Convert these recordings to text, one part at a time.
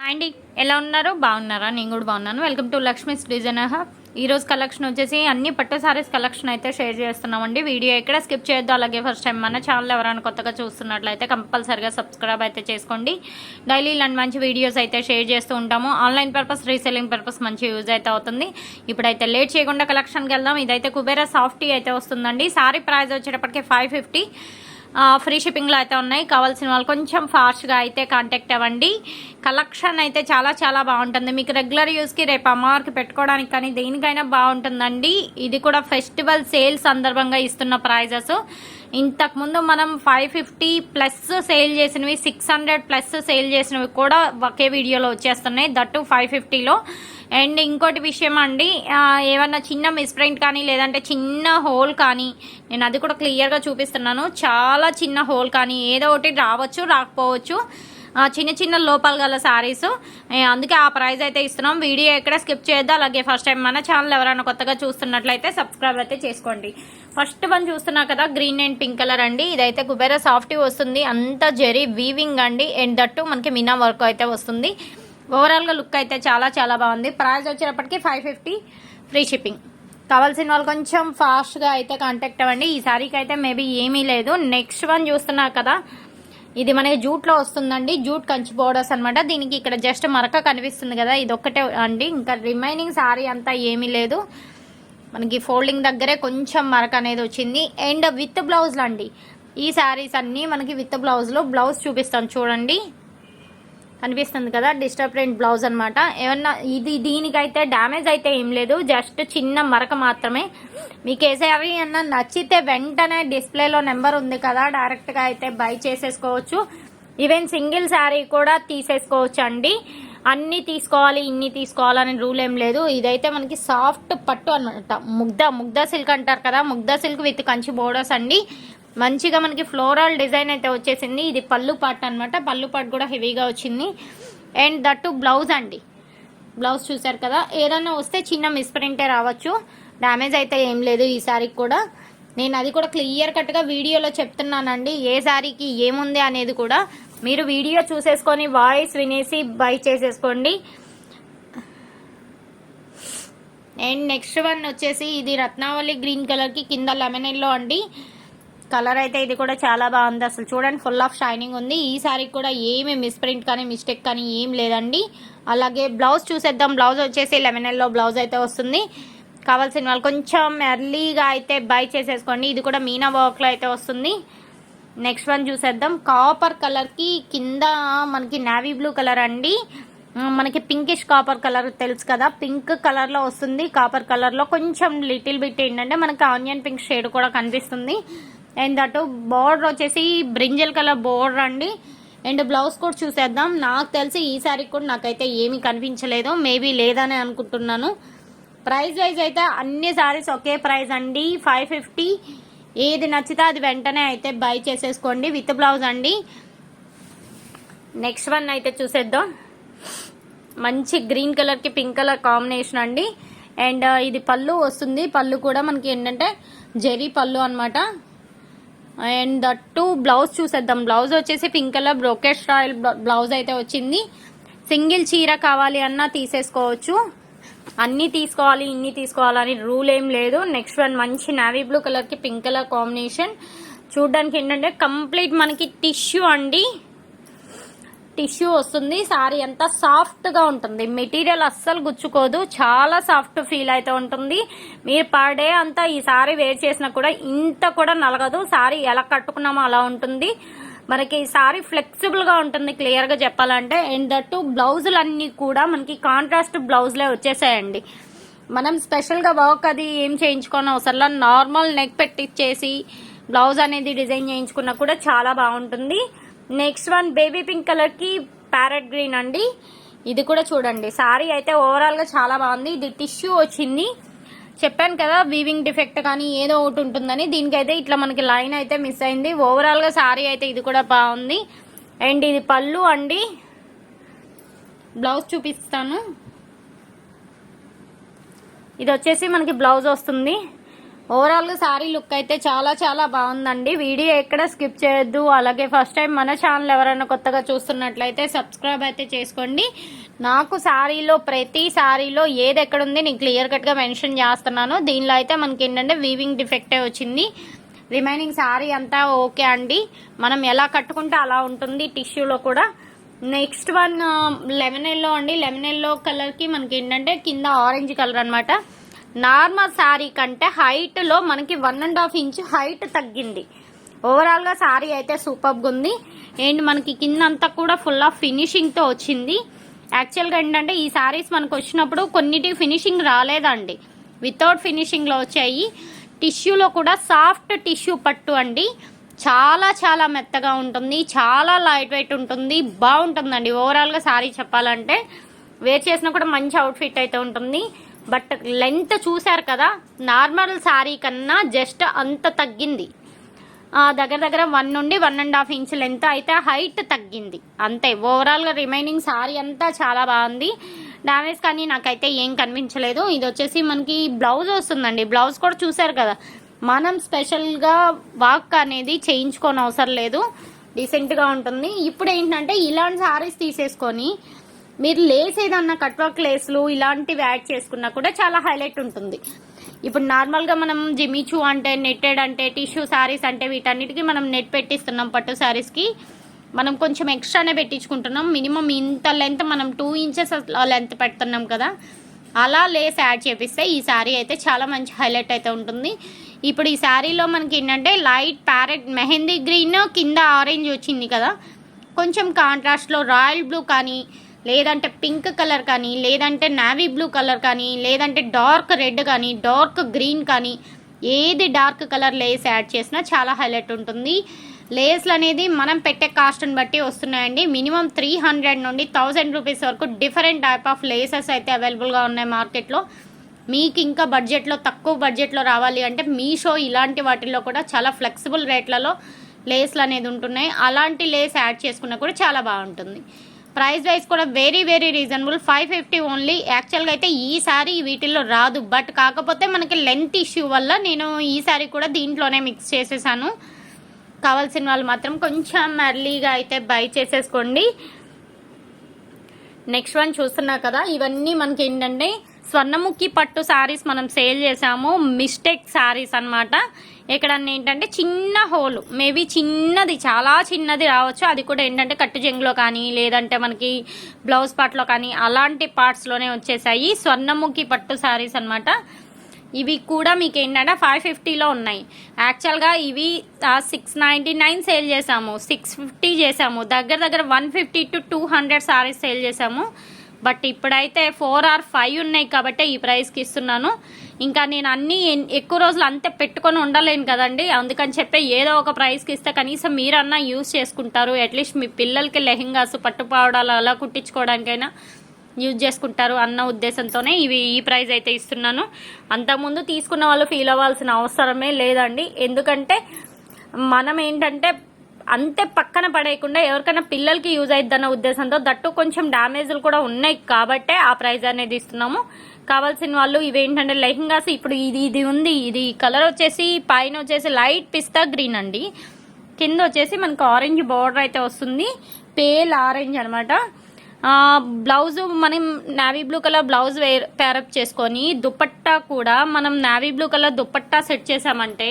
అండి. ఎలా ఉన్నారు? బాగున్నారా? నేను కూడా బాగున్నాను. Welcome to Lakshmi's design hub ఈరోజు కలెక్షన్ వచ్చేసి అన్ని పట్టు సారీస్ కలెక్షన్ అయితే షేర్ చేస్తున్నామండి. వీడియో ఎక్కడ స్కిప్ చేయొద్దు. అలాగే ఫస్ట్ టైం మన ఛానల్ ఎవరైనా కొత్తగా చూస్తున్నట్లయితే కంపల్సరిగా సబ్స్క్రైబ్ అయితే చేసుకోండి. డైలీ ఇలాంటి మంచి వీడియోస్ అయితే షేర్ చేస్తూ ఉంటాము. ఆన్లైన్ పర్పస్ రీసెల్లింగ్ పర్పస్ మంచి యూజ్ అయితే అవుతుంది. ఇప్పుడైతే లేట్ చేయకుండా కలెక్షన్కి వెళ్దాం. ఇదైతే కుబేరా సాఫ్టీ అయితే వస్తుందండి. సారీ ప్రైస్ వచ్చేటప్పటికి ఫైవ్ ఫిఫ్టీ ఫ్రీ షిప్పింగ్లో అయితే ఉన్నాయి. కావాల్సిన వాళ్ళు కొంచెం ఫాస్ట్గా అయితే కాంటాక్ట్ అవ్వండి. కలెక్షన్ అయితే చాలా చాలా బాగుంటుంది. మీకు రెగ్యులర్ యూస్కి రేపు అమ్మవారికి పెట్టుకోవడానికి కానీ దేనికైనా బాగుంటుందండి. ఇది కూడా ఫెస్టివల్ సేల్ సందర్భంగా ఇస్తున్న ప్రైజెస్ ఇంతకుముందు మనం ఫైవ్ ఫిఫ్టీ ప్లస్ సేల్ చేసినవి సిక్స్ హండ్రెడ్ ప్లస్ సేల్ చేసినవి కూడా ఒకే వీడియోలో వచ్చేస్తున్నాయి. దట్టు ఫైవ్ ఫిఫ్టీలో అండ్ ఇంకోటి విషయం అండి ఏమన్నా చిన్న మిస్ప్రింట్ కానీ లేదంటే చిన్న హోల్ కానీ నేను అది కూడా క్లియర్గా చూపిస్తున్నాను. చాలా చిన్న హోల్ కానీ ఏదో ఒకటి రావచ్చు రాకపోవచ్చు. చిన్న చిన్న లోపాలు గల శారీస్ అందుకే ఆ ప్రైస్ అయితే ఇస్తున్నాం. వీడియో ఎక్కడ స్కిప్ చేయొద్దు. అలాగే ఫస్ట్ టైం మన ఛానల్ ఎవరైనా కొత్తగా చూస్తున్నట్లయితే సబ్స్క్రైబ్ అయితే చేసుకోండి. ఫస్ట్ వన్ చూస్తున్నా కదా గ్రీన్ అండ్ పింక్ కలర్ అండి. ఇదైతే కుబేరా సాఫ్ట్ వస్తుంది. అంతా జెరీ వీవింగ్ అండి. అండ్ దట్టు మనకి మినా వర్క్ అయితే వస్తుంది. ఓవరాల్గా లుక్ అయితే చాలా చాలా బాగుంది. ప్రైస్ వచ్చేటప్పటికి ఫైవ్ ఫిఫ్టీ ఫ్రీ షిప్పింగ్ కావాల్సిన వాళ్ళు కొంచెం ఫాస్ట్గా అయితే కాంటాక్ట్ అవ్వండి. ఈ సారీకి అయితే మేబీ ఏమీ లేదు. నెక్స్ట్ వన్ చూస్తున్నారు కదా. ఇది మనకి జూట్లో వస్తుందండి. జూట్ కంచి బోర్డర్స్ అనమాట దీనికి ఇక్కడ జస్ట్ మరక కనిపిస్తుంది కదా. ఇది ఒక్కటే అండి. ఇంకా రిమైనింగ్ సారీ అంతా ఏమీ లేదు. మనకి ఫోల్డింగ్ దగ్గరే కొంచెం మరక అనేది వచ్చింది. అండ్ విత్ బ్లౌజ్లు అండి ఈ శారీస్ అన్నీ మనకి విత్ బ్లౌజ్లో బ్లౌజ్ చూపిస్తాను చూడండి. కనిపిస్తుంది కదా డిస్టర్బ్ ప్రింట్ బ్లౌజ్ అనమాట ఏమన్నా ఇది దీనికైతే డ్యామేజ్ అయితే ఏం లేదు జస్ట్ చిన్న మరక మాత్రమే. మీకు వేసేవి అన్నా నచ్చితే వెంటనే డిస్ప్లేలో నెంబర్ ఉంది కదా డైరెక్ట్గా అయితే బై చేసేసుకోవచ్చు. ఈవెన్ సింగిల్ శారీ కూడా తీసేసుకోవచ్చు అండి అన్ని తీసుకోవాలి ఇన్ని తీసుకోవాలని రూల్ ఏం లేదు. ఇదైతే మనకి సాఫ్ట్ పట్టు అనమాట ముగ్ధ ముగ్ధ సిల్క్ అంటారు కదా Mugdha silk with Kanchi borders అండి. మంచిగా మనకి ఫ్లోరల్ డిజైన్ అయితే వచ్చేసింది. ఇది పళ్ళు పాట్ అనమాట పళ్ళు పాట్ కూడా హెవీగా వచ్చింది. అండ్ దట్టు బ్లౌజ్ అండి. బ్లౌజ్ చూసారు కదా? ఏదైనా వస్తే చిన్న మిస్ప్రింటే రావచ్చు. డ్యామేజ్ అయితే ఏం లేదు ఈ శారీకి కూడా. నేను అది కూడా క్లియర్ కట్గా వీడియోలో చెప్తున్నానండి. ఏ శారీకి ఏముంది అనేది కూడా మీరు వీడియో చూసేసుకొని వాయిస్ వినేసి బై చేసేసుకోండి. అండ్ నెక్స్ట్ వన్ వచ్చేసి ఇది రత్నావళి గ్రీన్ కలర్కి కింద లెమన్ ఎల్లో అండి. కలర్ అయితే ఇది కూడా చాలా బాగుంది. అసలు చూడండి ఫుల్ ఆఫ్ షైనింగ్ ఉంది. ఈ సారీకి కూడా ఏమి మిస్ప్రింట్ కానీ మిస్టేక్ కానీ ఏం లేదండి. అలాగే బ్లౌజ్ చూసేద్దాం. బ్లౌజ్ వచ్చేసి లెవెన్ ఎల్లో బ్లౌజ్ అయితే వస్తుంది. కావాల్సిన వాళ్ళు కొంచెం ఎర్లీగా అయితే బై చేసేసుకోండి. ఇది కూడా మీనా వర్క్లో అయితే వస్తుంది. నెక్స్ట్ వన్ చూసేద్దాం. కాపర్ కలర్కి కింద మనకి నావీ బ్లూ కలర్ అండి. మనకి పింకిష్ కాపర్ కలర్ తెలుసు కదా. పింక్ కలర్లో వస్తుంది. కాపర్ కలర్లో కొంచెం లిటిల్ బిట్ ఏంటంటే మనకి ఆనియన్ పింక్ షేడ్ కూడా కనిపిస్తుంది. అండ్ అటు బోర్డర్ వచ్చేసి బ్రింజల్ కలర్ బోర్డర్ అండి. అండ్ బ్లౌజ్ కూడా చూసేద్దాం. నాకు తెలిసి ఈ శారీ కూడా నాకైతే ఏమీ కనిపించలేదు. మేబీ లేదని అనుకుంటున్నాను. ప్రైస్ వైజ్ అయితే అన్ని సారీస్ ఒకే ప్రైస్ అండి. ఫైవ్ ఫిఫ్టీ ఏది నచ్చితే అది వెంటనే అయితే బై చేసేసుకోండి విత్ బ్లౌజ్ అండి. నెక్స్ట్ వన్ అయితే చూసేద్దాం. మంచి గ్రీన్ కలర్కి పింక్ కలర్ కాంబినేషన్ అండి. అండ్ ఇది పళ్ళు వస్తుంది. పళ్ళు కూడా మనకి ఏంటంటే జెరీ పళ్ళు అనమాట అండ్ దట్టు బ్లౌజ్ చూసేద్దాం. బ్లౌజ్ వచ్చేసి pink colour brocade style blouse అయితే వచ్చింది. సింగిల్ చీర కావాలి అన్నా తీసేసుకోవచ్చు. అన్నీ తీసుకోవాలి ఇన్ని తీసుకోవాలని రూల్ ఏం లేదు. నెక్స్ట్ వన్ మంచి నావీ బ్లూ కలర్కి పింక్ కలర్ కాంబినేషన్. చూడడానికి ఏంటంటే కంప్లీట్ మనకి టిష్యూ అండి. టిష్యూ వస్తుంది. సారీ అంతా సాఫ్ట్గా ఉంటుంది. మెటీరియల్ అస్సలు గుచ్చుకోదు. చాలా సాఫ్ట్ ఫీల్ అయితే ఉంటుంది. మీరు పర్ డే అంతా ఈ సారీ వేర్ చేసినా కూడా ఇంత కూడా నలగదు. సారీ ఎలా కట్టుకున్నామో అలా ఉంటుంది. మనకి ఈ సారీ ఫ్లెక్సిబుల్గా ఉంటుంది. క్లియర్గా చెప్పాలంటే. అండ్ దట్టు బ్లౌజులు అన్ని కూడా మనకి కాంట్రాస్ట్ బ్లౌజ్లే వచ్చేసాయండి. మనం స్పెషల్గా వర్క్ అది ఏం చేయించుకోని అవసరంలా నార్మల్ నెక్ పెట్టిచ్చేసి బ్లౌజ్ అనేది డిజైన్ చేయించుకున్నా కూడా చాలా బాగుంటుంది. నెక్స్ట్ వన్ బేబీ పింక్ కలర్కి ప్యారెట్ గ్రీన్ అండి. ఇది కూడా చూడండి. సారీ అయితే ఓవరాల్గా చాలా బాగుంది. ఇది టిష్యూ వచ్చింది. చెప్పాను కదా వీవింగ్ డిఫెక్ట్ కానీ ఏదో ఒకటి ఉంటుందని. దీనికైతే ఇట్లా మనకి లైన్ అయితే మిస్ అయింది. ఓవరాల్గా సారీ అయితే ఇది కూడా బాగుంది. అండ్ ఇది పళ్ళు అండి. బ్లౌజ్ చూపిస్తాను. ఇది వచ్చేసి మనకి బ్లౌజ్ వస్తుంది. ఓవరాల్ శారీ సారీ లుక్ అయితే చాలా చాలా బాగుందండి. వీడియో ఎక్కడ స్కిప్ చేయొద్దు. అలాగే ఫస్ట్ టైం మన ఛానల్ ఎవరైనా కొత్తగా చూస్తున్నట్లయితే సబ్స్క్రైబ్ అయితే చేసుకోండి. నాకు శారీలో ప్రతి సారీలో ఏది ఎక్కడ ఉంది నేను క్లియర్ కట్గా మెన్షన్ చేస్తున్నాను. దీనిలో అయితే మనకి ఏంటంటే వీవింగ్ డిఫెక్టే వచ్చింది. రిమైనింగ్ శారీ అంతా ఓకే అండి. మనం ఎలా కట్టుకుంటే అలా ఉంటుంది టిష్యూలో కూడా. నెక్స్ట్ వన్ లెమన్ ఎల్లో అండి. లెమన్ ఎల్లో కలర్కి మనకి ఏంటంటే కింద ఆరెంజ్ కలర్ అనమాట నార్మల్ శారీ కంటే హైట్లో మనకి one and half inch height తగ్గింది. ఓవరాల్గా శారీ అయితే సూపర్గా ఉంది. అండ్ మనకి కింద అంతా కూడా ఫుల్ ఆఫ్ ఫినిషింగ్తో వచ్చింది. యాక్చువల్గా ఏంటంటే ఈ శారీస్ మనకు వచ్చినప్పుడు కొన్నిటి ఫినిషింగ్ రాలేదండి. వితౌట్ ఫినిషింగ్లో వచ్చాయి. టిష్యూలో కూడా సాఫ్ట్ టిష్యూ పట్టు అండి. చాలా చాలా మెత్తగా ఉంటుంది. చాలా లైట్ వెయిట్ ఉంటుంది. బాగుంటుందండి. ఓవరాల్గా శారీ చెప్పాలంటే వేర్ చేసినా కూడా మంచి అవుట్ఫిట్ అయితే ఉంటుంది. బట్ లెంత్ చూశారు కదా నార్మల్ శారీ కన్నా జస్ట్ అంత తగ్గింది. ఆ, దగ్గర దగ్గర వన్ నుండి one and half inch length అయితే హైట్ తగ్గింది. అంతే ఓవరాల్గా రిమైనింగ్ శారీ అంతా చాలా బాగుంది. డామేజ్ కానీ నాకైతే ఏం కనిపించలేదు. ఇది వచ్చేసి మనకి బ్లౌజ్ వస్తుందండి. బ్లౌజ్ కూడా చూసారు కదా మనం స్పెషల్గా వాక్ అనేది చేయించుకోని అవసరం లేదు డీసెంట్గా ఉంటుంది. ఇప్పుడు ఏంటంటే ఇలాంటి శారీస్ తీసేసుకొని మీరు లేస్ ఏదన్నా కట్ వర్క్ లేస్లు ఇలాంటివి యాడ్ చేసుకున్నా కూడా చాలా హైలైట్ ఉంటుంది. ఇప్పుడు నార్మల్గా మనం జిమిచూ అంటే నెట్టెడ్ అంటే టిష్యూ శారీస్ అంటే వీటన్నిటికీ మనం నెట్ పెట్టిస్తున్నాం పట్టు శారీస్కి మనం కొంచెం ఎక్స్ట్రానే పెట్టించుకుంటున్నాం. మినిమం ఇంత లెంత్ మనం టూ ఇంచెస్ లెంత్ పెడుతున్నాం కదా. అలా లేస్ యాడ్ చేపిస్తే ఈ శారీ అయితే చాలా మంచి హైలైట్ అయితే ఉంటుంది. ఇప్పుడు ఈ శారీలో మనకి ఏంటంటే లైట్ ప్యారెట్ మెహందీ గ్రీన్ కింద ఆరెంజ్ వచ్చింది కదా. కొంచెం కాంట్రాస్ట్లో రాయల్ బ్లూ కానీ లేదంటే పింక్ కలర్ కానీ లేదంటే నావీ బ్లూ కలర్ కానీ లేదంటే డార్క్ రెడ్ కానీ డార్క్ గ్రీన్ కానీ ఏది డార్క్ కలర్ లేస్ యాడ్ చేసినా చాలా హైలైట్ ఉంటుంది. లేస్లు అనేది మనం పెట్టే కాస్ట్ని బట్టి వస్తున్నాయండి. మినిమం త్రీ హండ్రెడ్ నుండి థౌజండ్ రూపీస్ వరకు డిఫరెంట్ టైప్ ఆఫ్ లేసెస్ అయితే అవైలబుల్గా ఉన్నాయి మార్కెట్లో మీకు ఇంకా బడ్జెట్లో తక్కువ బడ్జెట్లో రావాలి అంటే మీషో ఇలాంటి వాటిల్లో కూడా చాలా ఫ్లెక్సిబుల్ రేట్లలో లేస్లు అనేది ఉంటున్నాయి. అలాంటి లేస్ యాడ్ చేసుకున్నా కూడా చాలా బాగుంటుంది. ప్రైస్ వైజ్ కూడా very very reasonable. Five fifty only. యాక్చువల్గా అయితే ఈ సారీ వీటిల్లో రాదు. బట్ కాకపోతే మనకి లెంత్ ఇష్యూ వల్ల నేను ఈ సారీ కూడా దీంట్లోనే మిక్స్ చేసేసాను. కావాల్సిన వాళ్ళు మాత్రం కొంచెం ఎర్లీగా అయితే బై చేసేసుకోండి. నెక్స్ట్ వన్ చూస్తున్నా కదా. ఇవన్నీ మనకి ఏంటంటే స్వర్ణముఖి పట్టు శారీస్ మనం సేల్ చేసాము మిస్టేక్ శారీస్ అన్నమాట. ఇక్కడ ఏంటంటే చిన్న హోల్ మేబీ చిన్నది చాలా చిన్నది రావచ్చు. అది కూడా ఏంటంటే కట్టు జంగులో కానీ లేదంటే మనకి బ్లౌజ్ పార్ట్లో కానీ అలాంటి పార్ట్స్లోనే వచ్చేసాయి. స్వర్ణముఖి పట్టు శారీస్ అన్నమాట. ఇవి కూడా మీకు ఏంటంటే ఫైవ్ ఫిఫ్టీలో ఉన్నాయి. యాక్చువల్గా ఇవి సిక్స్ నైంటీ నైన్ సేల్ చేసాము సిక్స్ ఫిఫ్టీ చేసాము దగ్గర దగ్గర one fifty to two hundred sarees sale చేసాము బట్ ఇప్పుడైతే ఫోర్ ఆర్ ఫైవ్ ఉన్నాయి కాబట్టి ఈ ప్రైస్కి ఇస్తున్నాను. ఇంకా నేను అన్ని ఎన్- ఎక్కువ రోజులు అంతే పెట్టుకొని ఉండలేను కదండి. అందుకని చెప్పి ఏదో ఒక ప్రైస్కి ఇస్తే కనీసం మీరన్నా యూస్ చేసుకుంటారు. అట్లీస్ట్ మీ పిల్లలకి లెహింగాస్ పట్టుపావడాలు అలా కుట్టించుకోవడానికైనా యూజ్ చేసుకుంటారు అన్న ఉద్దేశంతోనే ఇవి ఈ ప్రైస్ అయితే ఇస్తున్నాను. అంతకుముందు తీసుకున్న వాళ్ళు ఫీల్ అవ్వాల్సిన అవసరమే లేదండి. ఎందుకంటే మనం ఏంటంటే అంతే పక్కన పడేయకుండా ఎవరికైనా పిల్లలకి యూజ్ అయిద్దన్న ఉద్దేశంతో దట్టు కొంచెం డ్యామేజ్లు కూడా ఉన్నాయి కాబట్టే ఆ ప్రైజ్ అనేది ఇస్తున్నాము. కావాల్సిన వాళ్ళు ఇవేంటంటే లెహింగాస్ ఇప్పుడు ఇది ఇది ఉంది. ఇది కలర్ వచ్చేసి పైన వచ్చేసి లైట్ పిస్తా గ్రీన్ అండి. కింద వచ్చేసి మనకు ఆరెంజ్ బార్డర్ అయితే వస్తుంది. పేల్ ఆరెంజ్ అనమాట బ్లౌజ్ మనం navy blue colour blouse wear pair up చేసుకొని దుపట్టా కూడా మనం navy blue colour dupatta set చేసామంటే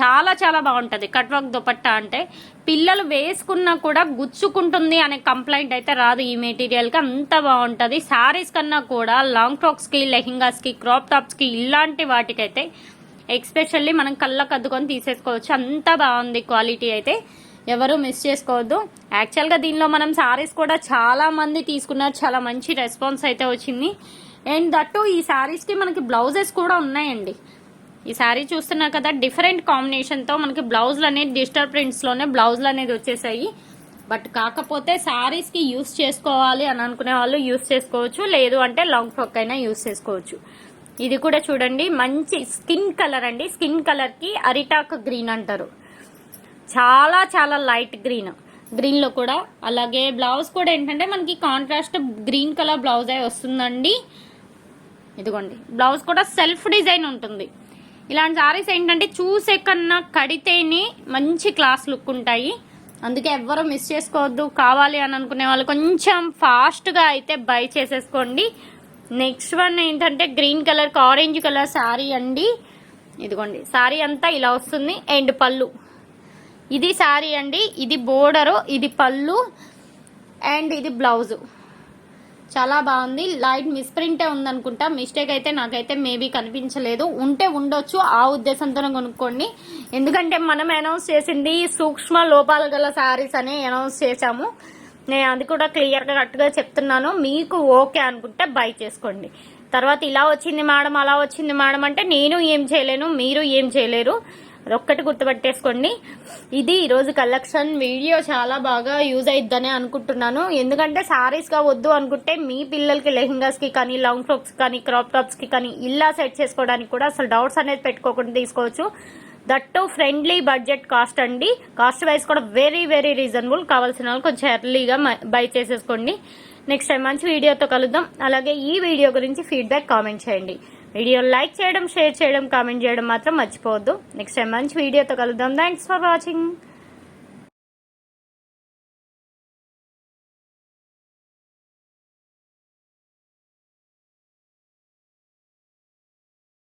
చాలా చాలా బాగుంటుంది. కట్ వర్క్ దుపట్టా అంటే పిల్లలు వేసుకున్నా కూడా గుచ్చుకుంటుంది అనే కంప్లైంట్ అయితే రాదు ఈ మెటీరియల్కి అంత బాగుంటుంది. శారీస్ కన్నా కూడా లాంగ్ ఫ్రాక్స్కి లెహింగాస్కి క్రాప్ టాప్స్కి ఇలాంటి వాటికైతే ఎక్స్పెషల్లీ మనం కళ్ళకు అద్దుకొని తీసేసుకోవచ్చు. అంత బాగుంది క్వాలిటీ అయితే. ఎవరు మిస్ చేసుకోవద్దు. యాక్చువల్గా దీనిలో మనం సారీస్ కూడా చాలా మంది తీసుకున్నారు. చాలా మంచి రెస్పాన్స్ అయితే వచ్చింది. అండ్ దట్టు ఈ సారీస్కి మనకి బ్లౌజెస్ కూడా ఉన్నాయండి. ఈ శారీ చూస్తున్నారు కదా డిఫరెంట్ కాంబినేషన్తో మనకి బ్లౌజులు అనేది డిజిటల్ ప్రింట్స్లోనే బ్లౌజులు అనేది వచ్చేసాయి. బట్ కాకపోతే శారీస్కి యూస్ చేసుకోవాలి అని అనుకునే వాళ్ళు యూస్ చేసుకోవచ్చు లేదు అంటే లాంగ్ ఫ్రాక్ అయినా యూస్ చేసుకోవచ్చు. ఇది కూడా చూడండి మంచి స్కిన్ కలర్ అండి. స్కిన్ కలర్కి అరిటాక్ గ్రీన్ అంటారు. చాలా చాలా లైట్ గ్రీన్. గ్రీన్లో కూడా. అలాగే బ్లౌజ్ కూడా ఏంటంటే మనకి కాంట్రాస్ట్ గ్రీన్ కలర్ బ్లౌజ్ అయి వస్తుందండి. ఇదిగోండి. బ్లౌజ్ కూడా సెల్ఫ్ డిజైన్ ఉంటుంది. ఇలాంటి సారీస్ ఏంటంటే చూసే కన్నా కడితేనే మంచి క్లాస్ లుక్ ఉంటాయి. అందుకే ఎవ్వరూ మిస్ చేసుకోవద్దు. కావాలి అని అనుకునే వాళ్ళు కొంచెం ఫాస్ట్గా అయితే బై చేసేసుకోండి. నెక్స్ట్ వన్ ఏంటంటే green colour orange colour sari అండి. ఇదిగోండి. శారీ అంతా ఇలా వస్తుంది. అండ్ పళ్ళు. ఇది శారీ అండి. ఇది బోర్డరు. ఇది పళ్ళు. అండ్ ఇది బ్లౌజు. చాలా బాగుంది. లైట్ మిస్ప్రింటే ఉందనుకుంటా. మిస్టేక్ అయితే నాకైతే మేబీ కనిపించలేదు. ఉంటే ఉండొచ్చు ఆ ఉద్దేశంతోనే కొనుక్కోండి. ఎందుకంటే మనం అనౌన్స్ చేసింది సూక్ష్మ లోపాలు గల శారీస్ అని అనౌన్స్ చేశాము. నేను అది కూడా క్లియర్గా కరెక్ట్గా చెప్తున్నాను. మీకు ఓకే అనుకుంటే బై చేసుకోండి. తర్వాత ఇలా వచ్చింది మేడం అలా వచ్చింది మేడం అంటే నేను ఏం చేయలేను మీరు ఏం చేయలేరు. ఒక్కటి గుర్తుపెట్టేసుకోండి. ఇది ఈరోజు కలెక్షన్ వీడియో చాలా బాగా యూజ్ అయిద్దనే అనుకుంటున్నాను. ఎందుకంటే సారీస్గా వద్దు అనుకుంటే మీ పిల్లలకి లెహింగాస్కి కానీ లాంగ్ ఫ్రాక్స్ కానీ క్రాప్ టాప్స్కి కానీ ఇలా సెట్ చేసుకోవడానికి కూడా అసలు డౌట్స్ అనేది పెట్టుకోకుండా తీసుకోవచ్చు. దట్టు ఫ్రెండ్లీ బడ్జెట్ కాస్ట్ అండి. కాస్ట్ వైజ్ కూడా వెరీ వెరీ రీజనబుల్ కావాల్సిన వాళ్ళు కొంచెం ఎర్లీగా బై చేసేసుకోండి. నెక్స్ట్ టైం మంచి వీడియోతో కలుద్దాం. అలాగే ఈ వీడియో గురించి ఫీడ్బ్యాక్ కామెంట్ చేయండి. వీడియో లైక్ చేయడం షేర్ చేయడం కామెంట్ చేయడం మాత్రం మర్చిపోవద్దు. నెక్స్ట్ టైం మంచి వీడియోతో కలుద్దాం. Thanks for watching